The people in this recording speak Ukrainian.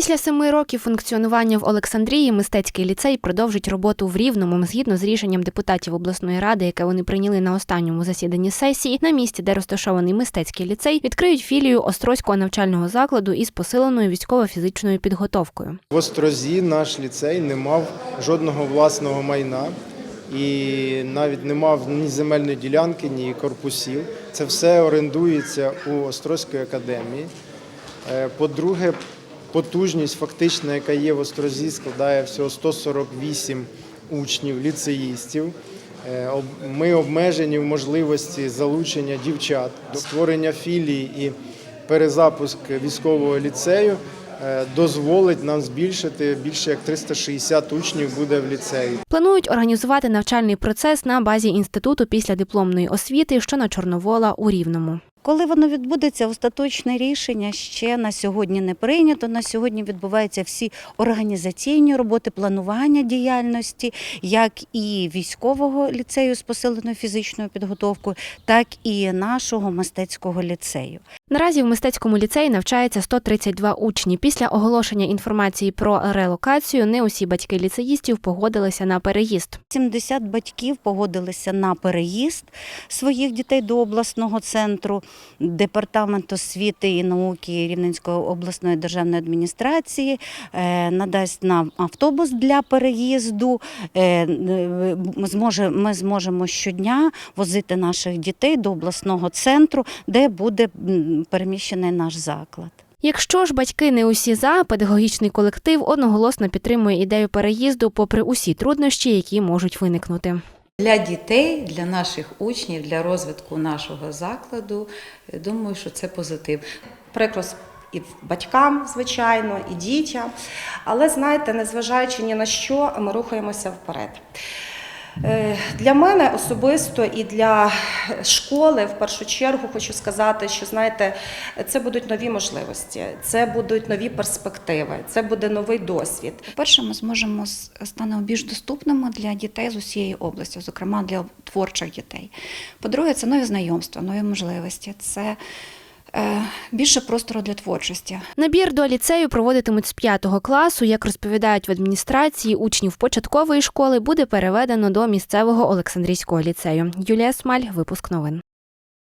Після семи років функціонування в Олександрії мистецький ліцей продовжить роботу в Рівному згідно з рішенням депутатів обласної ради, яке вони прийняли на останньому засіданні сесії. На місці, де розташований мистецький ліцей, відкриють філію Острозького навчального закладу із посиленою військово-фізичною підготовкою. В Острозі наш ліцей не мав жодного власного майна і навіть не мав ні земельної ділянки, ні корпусів. Це все орендується у Острозької академії. Е, По-друге, потужність фактична, яка є в Острозі, складає всього 148 учнів, ліцеїстів. Е, Ми обмежені в можливості залучення дівчат, створення філії і перезапуск військового ліцею е, дозволить нам збільшити більше як 360 учнів буде в ліцеї. Планують організувати навчальний процес на базі інституту після дипломної освіти, що на Чорновола у Рівному. Коли воно відбудеться, остаточне рішення ще на сьогодні не прийнято. На сьогодні відбуваються всі організаційні роботи, планування діяльності, як і військового ліцею з посиленою фізичною підготовкою, так і нашого мистецького ліцею. Наразі в мистецькому ліцеї навчається 132 учні. Після оголошення інформації про релокацію не усі батьки ліцеїстів погодилися на переїзд. 70 батьків погодилися на переїзд своїх дітей до обласного центру. Департамент освіти і науки Рівненської обласної державної адміністрації е, надасть нам автобус для переїзду. Е, ми зможемо щодня возити наших дітей до обласного центру, де буде переміщений наш заклад. Якщо ж батьки не усі за, педагогічний колектив одноголосно підтримує ідею переїзду, попри усі труднощі, які можуть виникнути. Для дітей, для наших учнів, для розвитку нашого закладу, думаю, що це позитив. прикрас і батькам, звичайно, і дітям. Але знаєте, незважаючи ні на що, ми рухаємося вперед. Е, Для мене особисто і для школи в першу чергу хочу сказати, що знаєте, це будуть нові можливості, це будуть нові перспективи, це буде новий досвід. По-перше, ми зможемо с- станемо більш доступними для дітей з усієї області, зокрема для творчих дітей. По-друге, це нові знайомства, нові можливості, це більше простору для творчості. Набір до ліцею проводитимуть з 5 класу. Як розповідають в адміністрації, учнів початкової школи буде переведено до місцевого Олександрійського ліцею. Юлія Смаль, випуск новин.